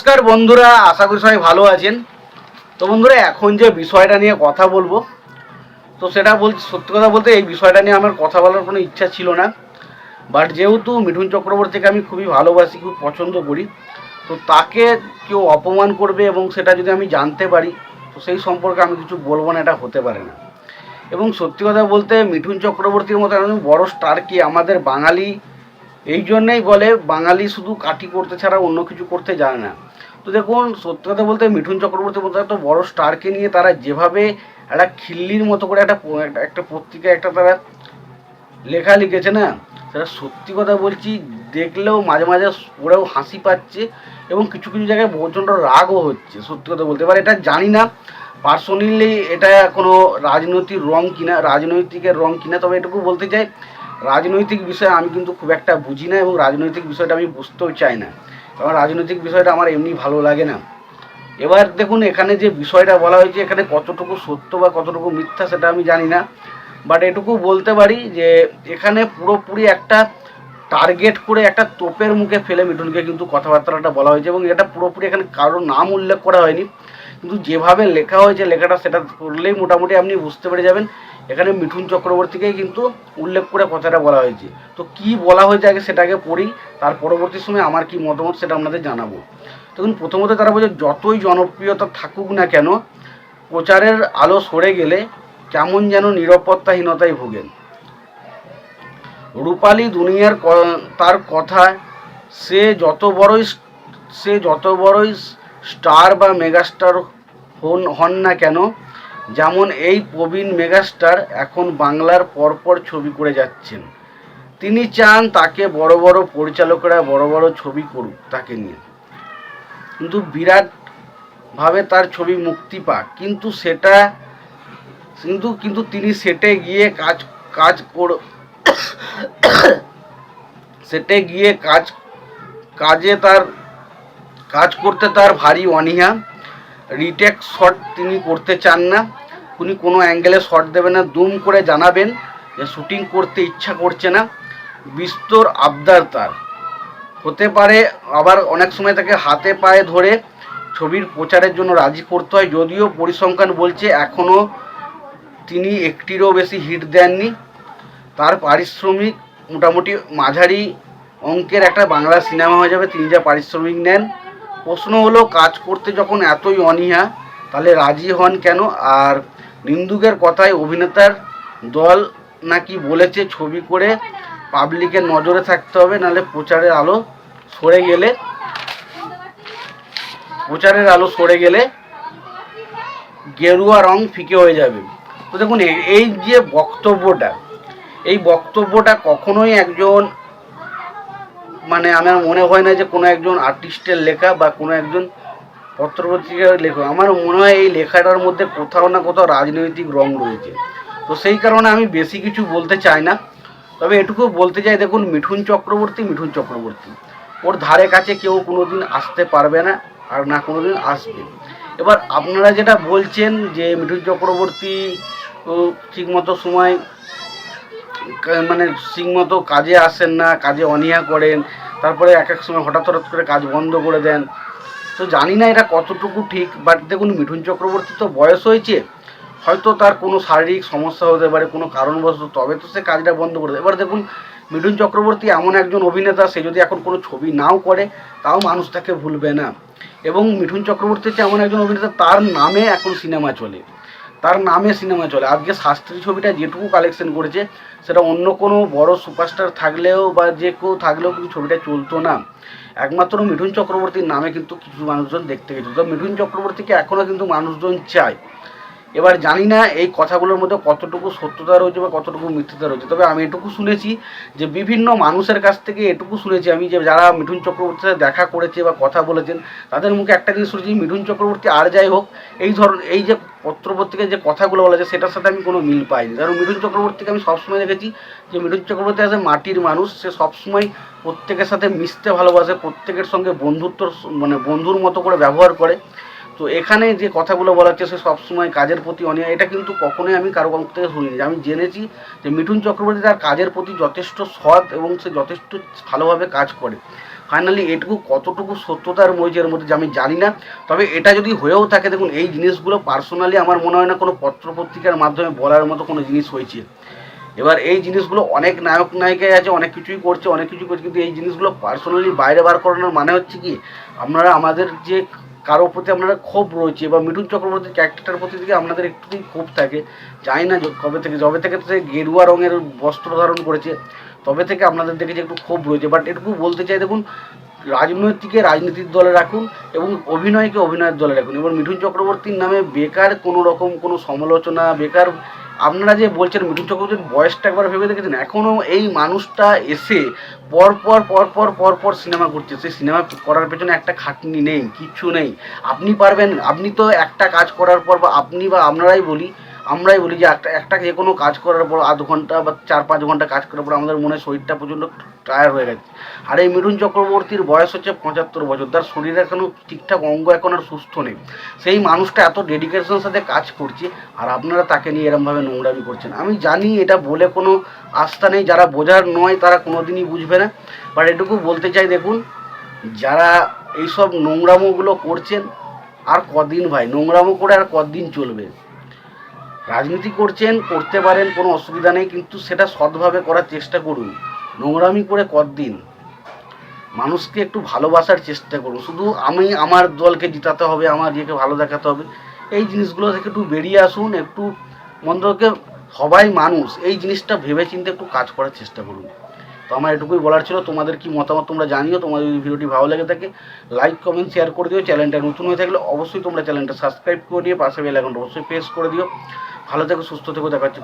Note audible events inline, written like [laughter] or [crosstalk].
নমস্কার বন্ধুরা, আশা করি সবাই ভালো আছেন। তো বন্ধুরা, এখন যে বিষয়টা নিয়ে কথা বলব, তো সেটা বলছি সত্যি কথা বলতে এই বিষয়টা নিয়ে আমার কথা বলার কোনো ইচ্ছা ছিল না। বাট যেহেতু মিঠুন চক্রবর্তীকে আমি খুবই ভালোবাসি, খুব পছন্দ করি, তো তাকে কেউ অপমান করবে এবং সেটা যদি আমি জানতে পারি, তো সেই সম্পর্কে আমি কিছু বলব না, এটা হতে পারে না। এবং সত্যি কথা বলতে মিঠুন চক্রবর্তীর মতো একজন বড় স্টার কি আমাদের বাঙালি, এই জন্যেই বলে, বাঙালি শুধু কাটি করতে ছাড়া অন্য কিছু করতে জানে না। তো দেখুন সত্যি কথা বলতে মিঠুন চক্রবর্তী মতো একটা বড় স্টারকে নিয়ে তারা যেভাবে একটা খিল্লির মতো করে একটা একটা- পত্রিকায় একটা তারা লেখা লিখেছে না, সেটা সত্যি কথা বলছি, দেখলেও মাঝে মাঝে ওরাও হাসি পাচ্ছে এবং কিছু কিছু জায়গায় প্রচণ্ড রাগও হচ্ছে, সত্যি কথা বলতে। এবার এটা জানি না, পার্সোনালি এটা কোনো রাজনৈতিক রং কিনা, রাজনৈতিকের রং কিনা, তবে এটুকু বলতে চাই, রাজনৈতিক বিষয়ে আমি কিন্তু খুব একটা বুঝি না এবং রাজনৈতিক বিষয়টা আমি বুঝতেও চাই না। কারণ রাজনৈতিক বিষয়টা আমার এমনি ভালো লাগে না। এবার দেখুন, এখানে যে বিষয়টা বলা হয়েছে, এখানে কতটুকু সত্য বা কতটুকু মিথ্যা সেটা আমি জানি না। বাট এটুকু বলতে পারি যে, এখানে পুরোপুরি একটা টার্গেট করে একটা তোপের মুখে ফেলে মিঠুনকে কিন্তু কথাবার্তাটা বলা হয়েছে এবং এটা পুরোপুরি এখানে কারোর নাম উল্লেখ করা হয়নি। কিন্তু যেভাবে লেখা হয়েছে লেখাটা সেটা করলেই মোটামুটি আপনি বুঝতে পেরে যাবেন। এখানে মিঠুন চক্রবর্তীকেই কিন্তু উল্লেখ করে কথাটা বলা হয়েছে। তো কি বলা হয়েছে আগে সেটাকে পড়ি, তার পরবর্তী সময় আমার কি মতামত সেটা আপনাদের জানাব। দেখুন, প্রথমত তারা বলছে, যতই জনপ্রিয়তা থাকুক না কেন, প্রচারের আলো সরে গেলে কেমন যেন নিরাপত্তাহীনতায় ভোগেন। রূপালী দুনিয়ার তার কথা, সে যত বড়ই সে যত বড়ই স্টার বা মেগাস্টার হন হন না কেন, যেমন এই প্রবীণ মেগাস্টার এখন বাংলার পরপর ছবি করে যাচ্ছেন। তিনি চান তাকে বড় বড় পরিচালকরা বড় বড় ছবি করুক তাকে নিয়ে। কিন্তু বিরাট ভাবে তার ছবি মুক্তি পাক। কিন্তু সেটা, কিন্তু কিন্তু তিনি সেটে গিয়ে কাজ কাজ কর, [coughs] সেটে গিয়ে কাজ, কাজে তার কাজ করতে তার ভারী অনীহা। রিটেক শট তিনি করতে চান না। উনি কোনো অ্যাঙ্গেলে শট দেবেন না। দুম করে জানাবেন যে শুটিং করতে ইচ্ছা করছে না। বিস্তর আবদার তার। হতে পারে আবার অনেক সময় তাকে হাতে পায়ে ধরে ছবির প্রচারের জন্য রাজি করতে হয়। যদিও পরিসংখ্যান বলছে এখনও তিনি একটিরও বেশি হিট দেননি। তার পারিশ্রমিক মোটামুটি মাঝারি অঙ্কের একটা বাংলা সিনেমা হয়ে যাবে। তিনি যা পারিশ্রমিক নেন। প্রশ্ন হলো, কাজ করতে যখন এতই অনীহা, তাহলে রাজি হন কেন? আর নিন্দুকের কথায় অভিনেতার দল নাকি বলেছে ছবি করে পাবলিকের নজরে থাকতে হবে, নাহলে প্রচারের আলো সরে গেলে, প্রচারের আলো সরে গেলে গেরুয়া রং ফিকে হয়ে যাবে। তো দেখুন এই যে বক্তব্যটা, এই বক্তব্যটা কখনোই একজন মানে আমার মনে হয় না যে কোনো একজন আর্টিস্টের লেখা বা কোনো একজন পত্রপত্রিকার লেখক। আমার মনে হয় এই লেখাটার মধ্যে কোথাও না কোথাও রাজনৈতিক রং রয়েছে। তো সেই কারণে আমি বেশি কিছু বলতে চাই না। তবে এটুকু বলতে চাই, দেখুন, মিঠুন চক্রবর্তী মিঠুন চক্রবর্তী। ওর ধারে কাছে কেউ কোনো দিন আসতে পারবে না আর না কোনো দিন আসবে। এবার আপনারা যেটা বলছেন যে মিঠুন চক্রবর্তী ঠিকমতো সময় মানে ঠিকমতো কাজে আসেন না, কাজে অনীহা করেন, তারপরে এক এক সময় হঠাৎ হঠাৎ করে কাজ বন্ধ করে দেন। তো জানি না এটা কতটুকু ঠিক বাট দেখুন মিঠুন চক্রবর্তী তো বয়স হয়েছে, হয়তো তার কোনো শারীরিক সমস্যা হতে পারে, কোনো কারণবশত, তবে তো সে কাজটা বন্ধ করে দেয়। এবার দেখুন, মিঠুন চক্রবর্তী এমন একজন অভিনেতা, সে যদি এখন কোনো ছবি নাও করে, তাও মানুষ তাকে ভুলবে না। এবং মিঠুন চক্রবর্তী হচ্ছে এমন একজন অভিনেতা, তার নামে এখন সিনেমা চলে। তার নামে সিনেমা চলে। আজকে শাস্ত্রী ছবিটা যেটুকু কালেকশন করেছে, সেটা অন্য কোনো বড় সুপারস্টার থাকলেও বা যে কেউ থাকলেও কিন্তু ছবিটা চলতো না। একমাত্র মিঠুন চক্রবর্তীর নামে কিন্তু কিছু মানুষজন দেখতে গেছে। তো মিঠুন চক্রবর্তীকে এখনও কিন্তু মানুষজন চায়। এবার জানি না এই কথাগুলোর মধ্যে কতটুকু সত্যতা রয়েছে বা কতটুকু মিথ্যতা রয়েছে। তবে আমি এটুকু শুনেছি যে বিভিন্ন মানুষের কাছ থেকে এটুকু শুনেছি আমি যে যারা মিঠুন চক্রবর্তীর সাথে দেখা করেছে বা কথা বলেছেন, তাদের মুখে একটা জিনিস শুনেছি, মিঠুন চক্রবর্তী আর যাই হোক, এই ধরন এই যে পত্রপত্রিকায় যে কথাগুলো বলা যায়, সেটার সাথে আমি কোনো মিল পাইনি। কারণ মিঠুন চক্রবর্তীকে আমি সবসময় দেখেছি যে মিঠুন চক্রবর্তী আছে মাটির মানুষ, সে সবসময় প্রত্যেকের সাথে মিশতে ভালোবাসে, প্রত্যেকের সঙ্গে বন্ধুত্ব মানে বন্ধুর মতো করে ব্যবহার করে। তো এখানে যে কথাগুলো বলা হচ্ছে সে সবসময় কাজের প্রতি অনীহা, এটা কিন্তু কখনোই আমি কারও মুখ থেকে শুনিনি। আমি জেনেছি যে মিঠুন চক্রবর্তী তার কাজের প্রতি যথেষ্ট সৎ এবং সে যথেষ্ট ভালোভাবে কাজ করে। ফাইনালি এটুকু কতটুকু সত্যতার এর মধ্যে যে আমি জানি না। তবে এটা যদি হয়েও থাকে, দেখুন, এই জিনিসগুলো পার্সোনালি আমার মনে হয় না কোনো পত্রপত্রিকার মাধ্যমে বলার মতো কোনো জিনিস হয়েছে। এবার এই জিনিসগুলো অনেক নায়ক নায়িকাই আছে, অনেক কিছুই করছে, অনেক কিছু করছে, কিন্তু এই জিনিসগুলো পার্সোনালি বাইরে বার করানোর মানে হচ্ছে কি, আপনারা আমাদের যে কারও প্রতি আপনারা ক্ষোভ রয়েছে বা মিঠুন চক্রবর্তীর ক্যারেক্টারটার প্রতি দিকে আপনাদের একটুই ক্ষোভ থাকে, জানি না কবে থেকে যবে থেকে সে গেরুয়া রঙের বস্ত্র ধারণ করেছে, তবে থেকে আপনাদের দেখে যে একটু ক্ষোভ রয়েছে। বাট এটুকু বলতে চাই, দেখুন রাজনৈতিককে রাজনীতির দলে রাখুন এবং অভিনয়কে অভিনয়ের দলে রাখুন। এবার মিঠুন চক্রবর্তীর নামে বেকার কোনো রকম কোনো সমালোচনা, বেকার আপনারা যে বলছেন মিঠুন চক্রবর্তীর বয়সটা একবার ভেবে দেখেছেন? এখনও এই মানুষটা এসে পরপর পরপর পরপর পর পর পর সিনেমা করছে। সেই সিনেমা করার পেছনে একটা খাটনি নেই, কিচ্ছু নেই। আপনি পারবেন, আপনি তো একটা কাজ করার পর বা আপনি বা আপনারাই বলি আমরাই বলি যে একটা একটা যে কোনো কাজ করার পর আধ ঘণ্টা বা চার পাঁচ ঘণ্টা কাজ করার পর আমাদের মনে শরীরটা প্রচণ্ড টায়ার হয়ে গেছে। আর এই মিঠুন চক্রবর্তীর বয়স হচ্ছে পঁচাত্তর বছর। তার শরীর এখনও ঠিকঠাক অঙ্গ এখন আর সুস্থ নেই। সেই মানুষটা এত ডেডিকেশনের সাথে কাজ করছে, আর আপনারা তাকে নিয়ে এরমভাবে নোংরামি করছেন। আমি জানি এটা বলে কোনো আস্থা নেই, যারা বোঝার নয় তারা কোনোদিনই বুঝবে না। বাট এটুকু বলতে চাই, দেখুন, যারা এইসব নোংরামোগুলো করছেন, আর কদিন ভাই, নোংরামো করে আর কদিন চলবে? রাজনীতি করছেন, করতে পারেন, কোনো অসুবিধা নেই, কিন্তু সেটা সৎভাবে করার চেষ্টা করুন। নোংরামি করে কদিন মানুষকে একটু ভালোবাসার চেষ্টা করুন। শুধু আমি আমার দলকে জিতাতে হবে, আমার ইয়েকে ভালো দেখাতে হবে, এই জিনিসগুলো থেকে একটু বেরিয়ে আসুন, একটু মন্ত্রকে সবাই মানুষ, এই জিনিসটা ভেবে চিন্তে একটু কাজ করার চেষ্টা করুন। তো আমার এটুকুই বলার ছিল, তোমাদের কি মতামত তোমরা জানিও, তোমাদের যদি ভিডিওটি ভালো লেগে থাকে, লাইক, কমেন্ট শেয়ার করে দিও, চ্যানেলটা নতুন হয়ে থাকলে অবশ্যই তোমরা চ্যানেলটা সাবস্ক্রাইব করে দিয়ে পাশে বেল আইকনটা অবশ্যই প্রেস করে দিও। ভালো থেকো সুস্থ থেকো দেখা হচ্ছে